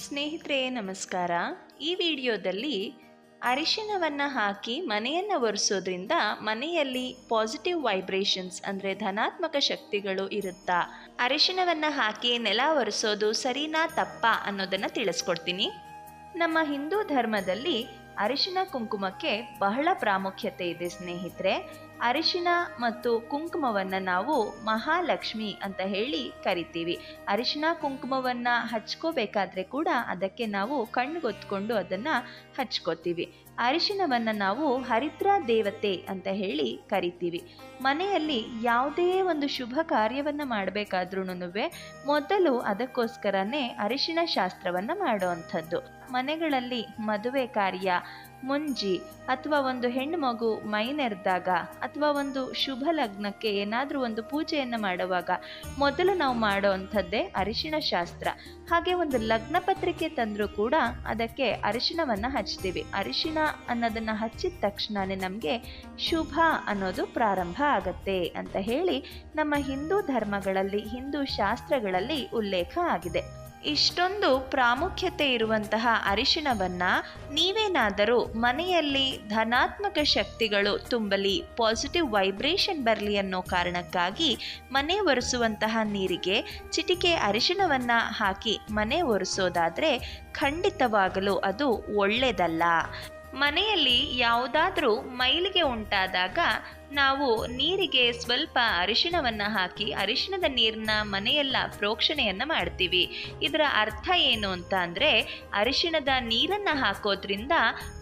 ಸ್ನೇಹಿತರೆ, ನಮಸ್ಕಾರ. ಈ ವಿಡಿಯೋದಲ್ಲಿ ಅರಿಶಿನವನ್ನು ಹಾಕಿ ಮನೆಯನ್ನು ಒರೆಸೋದ್ರಿಂದ ಮನೆಯಲ್ಲಿ ಪಾಸಿಟಿವ್ ವೈಬ್ರೇಷನ್ಸ್ ಅಂದರೆ ಧನಾತ್ಮಕ ಶಕ್ತಿಗಳು ಇರುತ್ತಾ? ಅರಿಶಿನವನ್ನು ಹಾಕಿ ನೆಲ ಒರೆಸೋದು ಸರಿನಾ ತಪ್ಪಾ ಅನ್ನೋದನ್ನು ತಿಳಿಸ್ಕೊಡ್ತೀನಿ. ನಮ್ಮ ಹಿಂದೂ ಧರ್ಮದಲ್ಲಿ ಅರಿಶಿನ ಕುಂಕುಮಕ್ಕೆ ಬಹಳ ಪ್ರಾಮುಖ್ಯತೆ ಇದೆ ಸ್ನೇಹಿತರೆ. ಅರಿಶಿನ ಮತ್ತು ಕುಂಕುಮವನ್ನು ನಾವು ಮಹಾಲಕ್ಷ್ಮಿ ಅಂತ ಹೇಳಿ ಕರಿತೀವಿ. ಅರಿಶಿನ, ಕುಂಕುಮವನ್ನು ಹಚ್ಕೋಬೇಕಾದ್ರೆ ಕೂಡ ಅದಕ್ಕೆ ನಾವು ಕಣ್ಣುಗೊತ್ಕೊಂಡು ಅದನ್ನು ಹಚ್ಕೋತೀವಿ. ಅರಿಶಿನವನ್ನ ನಾವು ಹರಿದ್ರ ದೇವತೆ ಅಂತ ಹೇಳಿ ಕರಿತೀವಿ. ಮನೆಯಲ್ಲಿ ಯಾವುದೇ ಒಂದು ಶುಭ ಕಾರ್ಯವನ್ನು ಮಾಡಬೇಕಾದ್ರೂ ಮೊದಲು ಅದಕ್ಕೋಸ್ಕರನೇ ಅರಿಶಿನ ಶಾಸ್ತ್ರವನ್ನು ಮಾಡುವಂಥದ್ದು. ಮನೆಗಳಲ್ಲಿ ಮದುವೆ ಕಾರ್ಯ ಮುಂಜಿ ಅಥವಾ ಒಂದು ಹೆಣ್ಣು ಮಗು ಮೈನೆರೆದಾಗ ಅಥವಾ ಒಂದು ಶುಭ ಲಗ್ನಕ್ಕೆ ಏನಾದರೂ ಒಂದು ಪೂಜೆಯನ್ನು ಮಾಡುವಾಗ ಮೊದಲು ನಾವು ಮಾಡುವಂಥದ್ದೇ ಅರಿಶಿಣ ಶಾಸ್ತ್ರ. ಹಾಗೆ ಒಂದು ಲಗ್ನ ಪತ್ರಿಕೆ ತಂದರೂ ಕೂಡ ಅದಕ್ಕೆ ಅರಿಶಿಣವನ್ನು ಹಚ್ತೀವಿ. ಅರಿಶಿಣ ಅನ್ನೋದನ್ನು ಹಚ್ಚಿದ ತಕ್ಷಣವೇ ನಮಗೆ ಶುಭ ಅನ್ನೋದು ಪ್ರಾರಂಭ ಆಗತ್ತೆ ಅಂತ ಹೇಳಿ ನಮ್ಮ ಹಿಂದೂ ಧರ್ಮಗಳಲ್ಲಿ, ಹಿಂದೂ ಶಾಸ್ತ್ರಗಳಲ್ಲಿ ಉಲ್ಲೇಖ ಆಗಿದೆ. ಇಷ್ಟೊಂದು ಪ್ರಾಮುಖ್ಯತೆ ಇರುವಂತಹ ಅರಿಶಿಣವನ್ನು ನೀವೇನಾದರೂ ಮನೆಯಲ್ಲಿ ಧನಾತ್ಮಕ ಶಕ್ತಿಗಳು ತುಂಬಲಿ ಪಾಸಿಟಿವ್ ವೈಬ್ರೇಷನ್ ಬರಲಿ ಅನ್ನೋ ಕಾರಣಕ್ಕಾಗಿ ಮನೆ ಒರೆಸುವಂತಹ ನೀರಿಗೆ ಚಿಟಿಕೆ ಅರಿಶಿಣವನ್ನು ಹಾಕಿ ಮನೆ ಒರೆಸೋದಾದರೆ ಖಂಡಿತವಾಗಲೂ ಅದು ಒಳ್ಳೆಯದಲ್ಲ ಮನೆಯಲ್ಲಿ ಯಾವುದಾದ್ರೂ ಮೈಲಿಗೆ ಉಂಟಾದಾಗ ನಾವು ನೀರಿಗೆ ಸ್ವಲ್ಪ ಅರಿಶಿಣವನ್ನು ಹಾಕಿ, ಅರಿಶಿಣದ ನೀರನ್ನ ಮನೆಯೆಲ್ಲ ಪ್ರೋಕ್ಷಣೆಯನ್ನು ಮಾಡ್ತೀವಿ. ಇದರ ಅರ್ಥ ಏನು ಅಂತ ಅಂದರೆ, ಅರಿಶಿಣದ ನೀರನ್ನು ಹಾಕೋದ್ರಿಂದ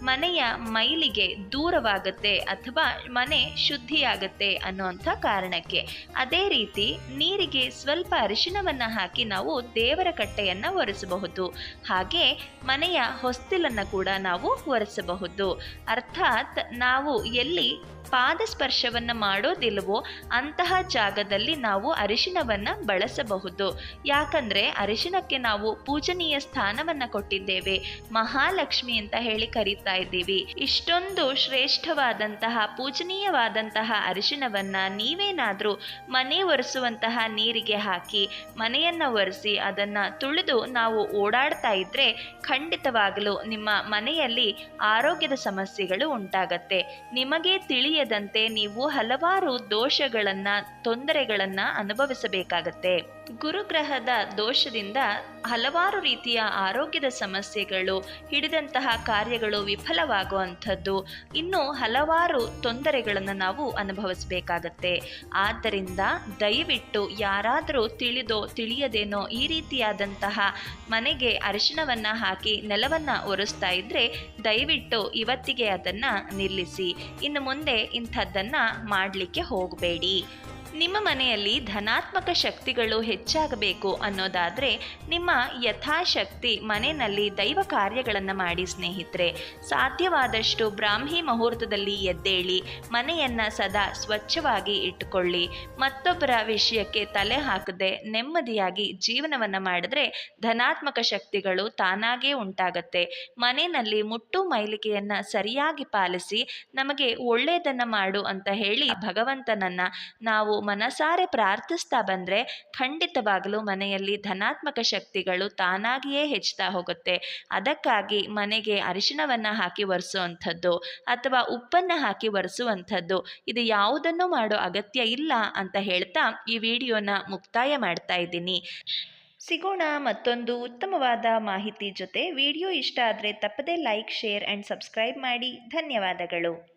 ಮನೆಯ ಮೈಲಿಗೆ ದೂರವಾಗುತ್ತೆ ಅಥವಾ ಮನೆ ಶುದ್ಧಿಯಾಗುತ್ತೆ ಅನ್ನೋಂಥ ಕಾರಣಕ್ಕೆ. ಅದೇ ರೀತಿ ನೀರಿಗೆ ಸ್ವಲ್ಪ ಅರಿಶಿಣವನ್ನು ಹಾಕಿ ನಾವು ದೇವರ ಕಟ್ಟೆಯನ್ನು ಒರೆಸಬಹುದು. ಹಾಗೆ ಮನೆಯ ಹೊಸ್ತಿಲನ್ನು ಕೂಡ ನಾವು ಒರೆಸಬಹುದು. ಅರ್ಥಾತ್ ನಾವು ಎಲ್ಲಿ ಪಾದಸ್ಪರ್ಶವನ್ನು ಮಾಡೋದಿಲ್ವೋ ಅಂತಹ ಜಾಗದಲ್ಲಿ ನಾವು ಅರಿಶಿಣವನ್ನು ಬಳಸಬಹುದು. ಯಾಕಂದರೆ ಅರಿಶಿಣಕ್ಕೆ ನಾವು ಪೂಜನೀಯ ಸ್ಥಾನವನ್ನು ಕೊಟ್ಟಿದ್ದೇವೆ. ಮಹಾಲಕ್ಷ್ಮಿ ಅಂತ ಹೇಳಿ ಕರೀತಾ ಇದ್ದೀವಿ. ಇಷ್ಟೊಂದು ಶ್ರೇಷ್ಠವಾದಂತಹ, ಪೂಜನೀಯವಾದಂತಹ ಅರಿಶಿಣವನ್ನು ನೀವೇನಾದರೂ ಮನೆ ಒರೆಸುವಂತಹ ನೀರಿಗೆ ಹಾಕಿ, ಮನೆಯನ್ನು ಒರೆಸಿ ಅದನ್ನು ತುಳಿದು ನಾವು ಓಡಾಡ್ತಾ ಇದ್ದರೆ ಖಂಡಿತವಾಗಲೂ ನಿಮ್ಮ ಮನೆಯಲ್ಲಿ ಆರೋಗ್ಯದ ಸಮಸ್ಯೆಗಳು ಉಂಟಾಗತ್ತೆ. ನಿಮಗೆ ತಿಳಿಯ ದಂತೆ ನೀವು ಹಲವಾರು ದೋಷಗಳನ್ನ ತೊಂದರೆಗಳನ್ನ ಅನುಭವಿಸಬೇಕಾಗತ್ತೆ. ಗುರುಗ್ರಹದ ದೋಷದಿಂದ ಹಲವಾರು ರೀತಿಯ ಆರೋಗ್ಯದ ಸಮಸ್ಯೆಗಳು, ಹಿಡಿದಂತಹ ಕಾರ್ಯಗಳು ವಿಫಲವಾಗುವಂಥದ್ದು. ಇನ್ನೂ ಹಲವಾರು ತೊಂದರೆಗಳನ್ನು ನಾವು ಅನುಭವಿಸಬೇಕಾಗತ್ತೆ. ಆದ್ದರಿಂದ ದಯವಿಟ್ಟು ಯಾರಾದರೂ ತಿಳಿದೋ, ತಿಳಿಯದೇನೋ ಈ ರೀತಿಯಾದಂತಹ ಮನೆಗೆ ಅರಿಶಿಣವನ್ನು ಹಾಕಿ ನೆಲವನ್ನು ಒರೆಸ್ತಾ ಇದ್ದರೆ ದಯವಿಟ್ಟು ಇವತ್ತಿಗೆ ಅದನ್ನು ನಿಲ್ಲಿಸಿ. ಇನ್ನು ಮುಂದೆ ಇಂಥದ್ದನ್ನು ಮಾಡಲಿಕ್ಕೆ ಹೋಗಬೇಡಿ. ನಿಮ್ಮ ಮನೆಯಲ್ಲಿ ಧನಾತ್ಮಕ ಶಕ್ತಿಗಳು ಹೆಚ್ಚಾಗಬೇಕು ಅನ್ನೋದಾದರೆ ನಿಮ್ಮ ಯಥಾಶಕ್ತಿ ಮನೆಯಲ್ಲಿ ದೈವ ಕಾರ್ಯಗಳನ್ನು ಮಾಡಿ ಸ್ನೇಹಿತರೆ. ಸಾಧ್ಯವಾದಷ್ಟು ಬ್ರಾಹ್ಮಿ ಮುಹೂರ್ತದಲ್ಲಿ ಎದ್ದೇಳಿ ಮನೆಯನ್ನು ಸದಾ ಸ್ವಚ್ಛವಾಗಿ ಇಟ್ಟುಕೊಳ್ಳಿ. ಮತ್ತೊಬ್ಬರ ವಿಷಯಕ್ಕೆ ತಲೆ ಹಾಕದೆ ನೆಮ್ಮದಿಯಾಗಿ ಜೀವನವನ್ನು ಮಾಡಿದ್ರೆ ಧನಾತ್ಮಕ ಶಕ್ತಿಗಳು ತಾನಾಗೇ ಉಂಟಾಗತ್ತೆ. ಮನೆಯಲ್ಲಿ ಮುಟ್ಟು ಮೈಲಿಗೆಯನ್ನು ಸರಿಯಾಗಿ ಪಾಲಿಸಿ ನಮಗೆ ಒಳ್ಳೆಯದನ್ನು ಮಾಡು ಅಂತ ಹೇಳಿ ಭಗವಂತನನ್ನು ನಾವು ಮನಸಾರೆ ಪ್ರಾರ್ಥಿಸ್ತಾ ಬಂದರೆ ಖಂಡಿತವಾಗಲೂ ಮನೆಯಲ್ಲಿ ಧನಾತ್ಮಕ ಶಕ್ತಿಗಳು ತಾನಾಗಿಯೇ ಹೆಚ್ಚುತ್ತಾ ಹೋಗುತ್ತೆ. ಅದಕ್ಕಾಗಿ ಮನೆಗೆ ಅರಿಶಿಣವನ್ನು ಹಾಕಿ ಒರೆಸುವಂಥದ್ದು ಅಥವಾ ಉಪ್ಪನ್ನು ಹಾಕಿ ಒರೆಸುವಂಥದ್ದು ಇದು ಯಾವುದನ್ನು ಮಾಡೋ ಅಗತ್ಯ ಇಲ್ಲ ಅಂತ ಹೇಳ್ತಾ ಈ ವಿಡಿಯೋನ ಮುಕ್ತಾಯ ಮಾಡ್ತಾ ಇದ್ದೀನಿ. ಸಿಗೋಣ ಮತ್ತೊಂದು ಉತ್ತಮವಾದ ಮಾಹಿತಿ ಜೊತೆ. ವಿಡಿಯೋ ಇಷ್ಟ ಆದರೆ ತಪ್ಪದೇ ಲೈಕ್, ಶೇರ್ ಆ್ಯಂಡ್ ಸಬ್ಸ್ಕ್ರೈಬ್ ಮಾಡಿ. ಧನ್ಯವಾದಗಳು.